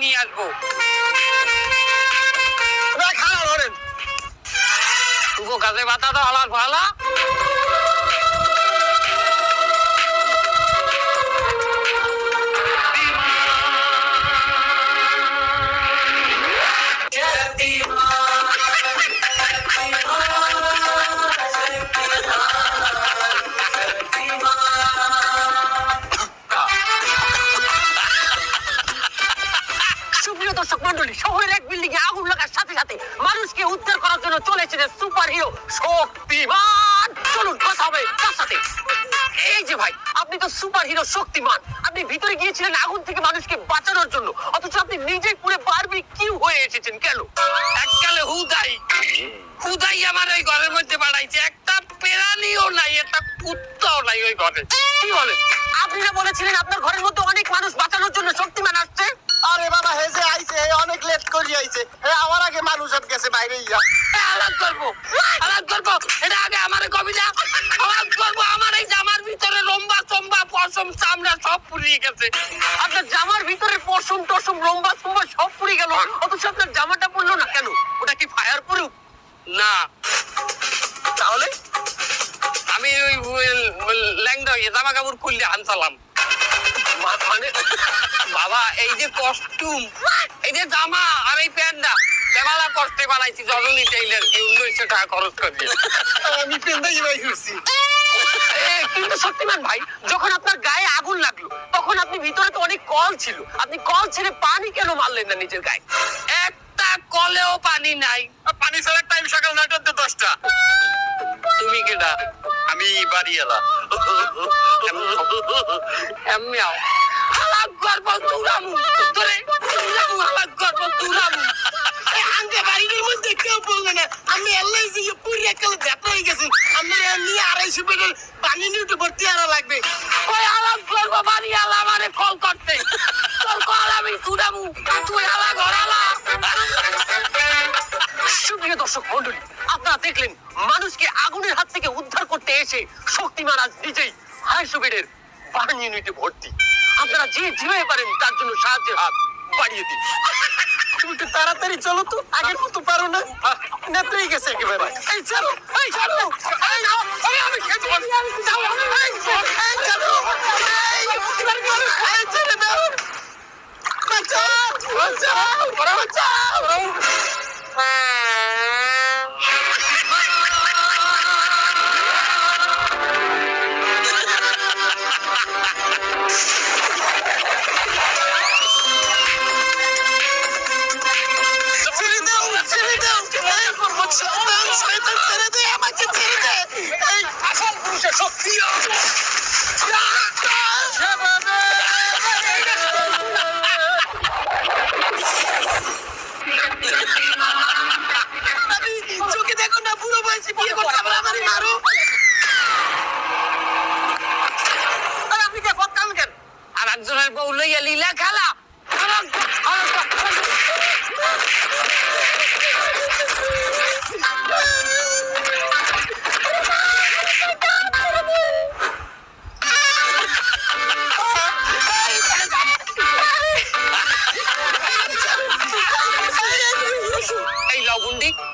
নিয়ে আসব। খারাপ ধরেন। তুগো বাতা তো হলার ভালা সুপার হিরো শক্তিমান। চলুন কথা হবে তার সাথে। এই যে ভাই আপনি তো সুপার হিরো শক্তিমান। আপনি ভিতরে গিয়েছিলেন আগুন থেকে মানুষকে বাঁচানোর জন্য। অথচ আপনি নিজেই পুরো কিউ হয়ে এসেছেন কেন? এককালে হুদাই। হুদাই আমার ওই ঘরের মধ্যে বাড়াইছে। একটা পেরানিও নাই একটা কুত্তাও নাই ওই ঘরে। কি বলেন? আপনি না বলেছিলেন আপনার ঘরের মধ্যে অনেক মানুষ বাঁচানোর জন্য শক্তিমান আসছে। আরে বাবা হেসে আইছে হে অনেক লেট করি আইছে। হে আমার আগে মানুষ সব গেছে বাইরে ইয়া। আলাদ করব আলাদ করব এটা আগে আমার কবিতা আলাদ করব আমার এই জামার ভিতরে লম্বা চম্বা পশম চামড়া সব পুড়িয়ে গেছে। আপনার জামার ভিতরে পশম টসম লম্বা চম্বা সব পুড়ে গেল। অথচ আপনার জামাটা পড়ল না কেন? ওটা কি ফায়ার প্রুফ না। তাহলে? আমি ওই ল্যাংদা জামা কাপড় খুললে হানসালাম মা- মানে বাবা এই যে কস্টিউম এই যে জামা আর এই প্যান্টটা বেমালা কষ্টে বানাইছি জননী টেইলার কি উনিশশো টাকা খরচ করি আমি ভাই ঘুরছি কিন্তু শক্তিমান ভাই যখন আপনার গায়ে আগুন লাগল তখন আপনি ভিতরে তো অনেক কল ছিল আপনি কল ছেড়ে পানি কেন মারলেন না নিজের গায়ে একটা কলেও পানি নাই পানি ছাড়ার টাইম সকাল নয়টা থেকে দশটা তুমি কেডা আমি বাড়িওয়ালা এমনিও হালাক করব তোরে তুরামু হালাক করব তুরামু আঙ্গে বাড়ির মধ্যে কেউ বলবে না, আমি এলআইসি পুরি একালে দেখা হয়ে গেছি। আমরা নিয়ে আড়াইশো বেডের পানি নিয়ে ভর্তি আরা লাগবে। ওই হালাক করব বাড়ি আলা আমারে কল করতে। তোর কল আমি তুরামু তুই হালা ঘরালা সুপ্রিয় দর্শক মন্ডলী আপনারা দেখলেন, মানুষকে আগুনের হাত থেকে উদ্ধার করতে এসে শক্তিমান আজ নিজেই আড়াইশো বেডের বার্ন ইউনিটে ভর্তি। আপনারা যে যেভাবে পারেন তার জন্য সাহায্যের হাত বাড়িয়ে দিন। তুমি একটু তাড়াতাড়ি চলো তো? আগের মতো পারো না। নেত্রেই গেছে একেবারে। এই চলো এই চলো এই বউ লইয়া লীলা খেলা।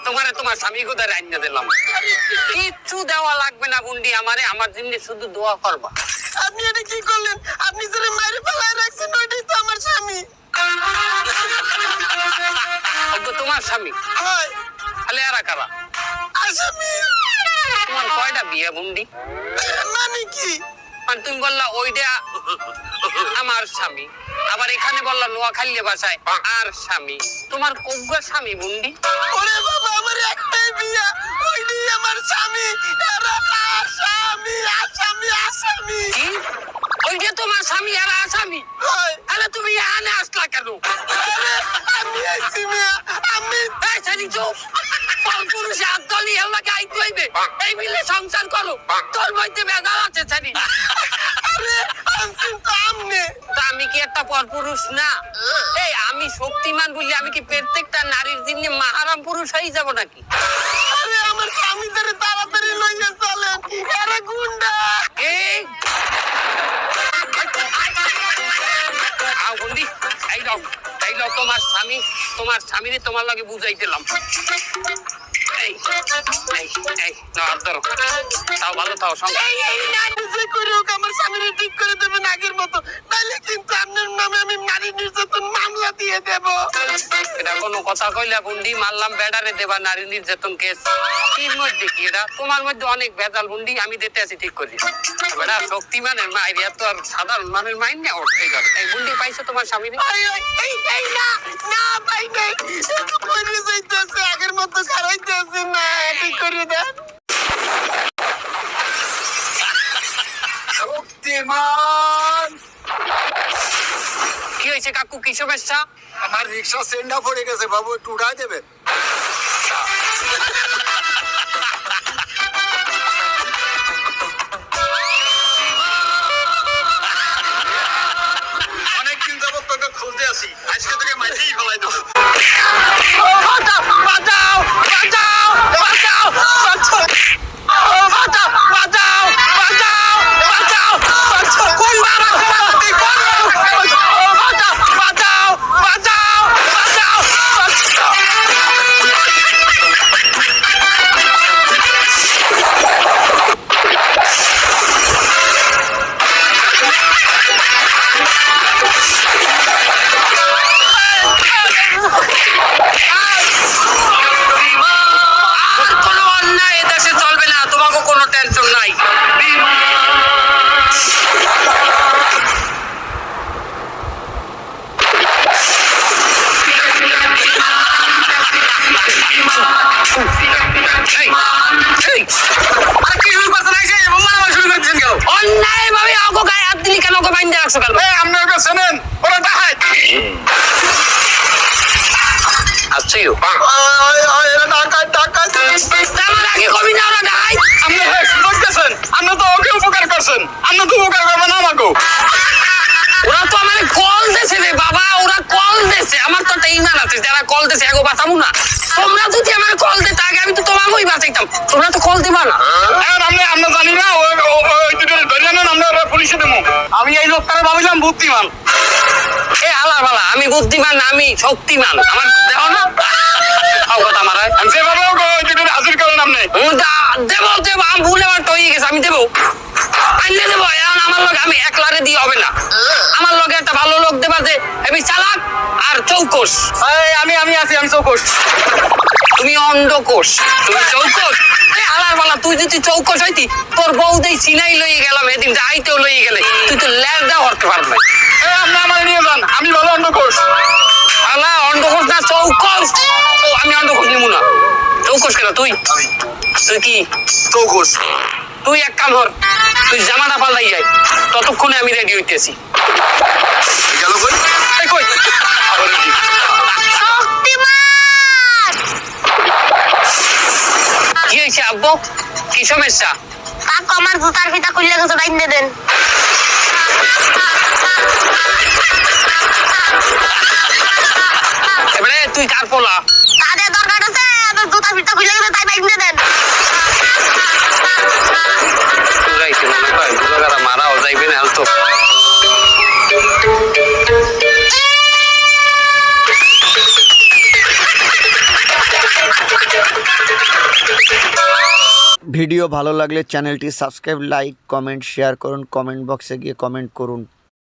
তোমারে তোমার স্বামী কোথায় রান্না দিলাম। কিচ্ছু দেওয়া লাগবে না বুন্ডি আমারে, আমার জিনিস শুধু দোয়া করবা। আপনি এটা কি করলেন? আপনি যারা মাইরে ফেলায় রাখছেন ওইটাই তো আমার স্বামী। তো তোমার স্বামী। হয়। তাহলে এরা কারা? আসামি। তোমার কয়টা বিয়ে বুন্ডি মানে কি? মানে তুমি বললা ওইটা আমার স্বামী। আবার এখানে বললা নোয়াখালী ভাষায় আর স্বামী। তোমার কগ্গা স্বামী বুন্ডি ওরে বাবা আমার একটাই বিয়া ওইটাই আমার স্বামী। আসামি কি? তোমার স্বামী আর আসামি তাহলে তুমি এখানে আসলা কেন? আমি আইছি আমি এই ছেলে চুপ। পর পুরুষে হাত গাই হইবে? এই মিলে সংসার করো। তোর মধ্যে বেজাল আছে ছেলে আরে আনছেন তো আমনে। আমি কি একটা পর পুরুষ না? এই আমি শক্তিমান বলি আমি কি প্রত্যেকটা নারীর জন্য মাহারাম পুরুষ হয়ে যাব নাকি? আরে আমার স্বামী ধরে তাড়াতাড়ি লইয়া চলেন। আরে গুন্ডা। চাইলেও তোমার স্বামী, তোমার স্বামীরে তোমার লাগে বুঝাই দিলাম। আমার স্বামীরে ঠিক করে দেবেন আগের মতো। তাহলে কিন্তু আমি দিয়ে দেব। এটা কোনো কথা কইলা বুন্ডি মারলাম বেডারে দেবা নারী নির্যাতন কেস। কি মধ্যে কি এটা তোমার মধ্যে অনেক ভেজাল বুন্ডি আমি দিতে আছি ঠিক করি। বেটা শক্তিমানের মাইরিয়া তো আর সাধারণ মানুষের মাইন না এই ধর। এই বুন্ডি পাইছো তোমার স্বামী না? না ভাই নাই। আগের মতো খারাইতেছে না ঠিক করে দেন। শক্তিমান! হয়েছে কাকু কি সমস্যা আমার রিক্সা সেন্ডা পড়ে গেছে বাবু একটু উঠাই দেবেন অনেকদিন যাবত তোকে খুঁজতে আসি। আজকে তোকে মাইতেই ফেলাই দেবো। বাঁচাও বাঁচাও। বাইন্দে রাখছো কেন? এই আপনি ওকে চেনেন ওরা ডাহাত আসছিও এরা ডাকাত ডাকাত আমার আগে কবি না ওরা গাই আপনি বুঝতেছেন আপনি তো ওকে উপকার করছেন। আপনি তো উপকার করবেন আমাকেও। ওরা তো আমার কল দেছে রে বাবা ওরা কল দেছে। আমার তো একটা ইমান আছে যারা কল দেছে এগো বাঁচাবো না। তোমরা যদি আমার কল দিতে আগে আমি তো তোমাকেই বাঁচাইতাম তোমরা তো কল দিবা না এখন আপনি আমরা জানি না ওই ও- ওই দুটো ধরে নেন আমরা ওরা পুলিশে দেবো আমি এই লোকটাকে ভাবিলাম বুদ্ধিমান। এ আলা বালা আমি বুদ্ধিমান আমি শক্তিমান। আমার দেহ না? কথা আমি হাজির দেবো দেবো আমি ভুলে আমার টয়ে গেছে আমি দেবো। আনলে দেবো এখন আমার লগে আমি একলারে দিয়ে হবে না। আমার লগে একটা ভালো লোক দেবা যে আমি চালাক আর এই, আমি আমি আছি আমি চৌকস তুমি অন্ধকোষ তুমি চৌকস এ আলার বালা তুই যদি চৌকস হইতি তোর বউ দেই সিনাই লইয়ে গেলাম এদিন যাইতেও লইয়ে গেলে। তুই তো ল্যার দেওয়া করতে পারবি আপনি আমার নিয়ে যান আমি ভালো অন্ধকোষ। আলা অন্ধকোষ না চৌকস। ও আমি অন্ধকোষ নিবো না। চৌকস কেন তুই? তুই কি? চৌকস। তুই এক কাম কর তুই জামাটা পাল্টাই যায় ততক্ষণে আমি রেডি হইতেছি। গেল কই? কই? শক্তিমান! কি হয়েছে আব্বু? কি সমস্যা? কাকু আমার জুতার ফিতা খুললে গেছে বাইন্দে দেন। এবারে তুই কার পোলা? তাদের দরকার আছে আমার জুতার ফিতা খুললে গেছে তাই বাইন্দে দেন। ভিডিও ভালো লাগলে চ্যানেলটি সাবস্ক্রাইব লাইক কমেন্ট শেয়ার করুন কমেন্ট বক্সে গিয়ে কমেন্ট করুন।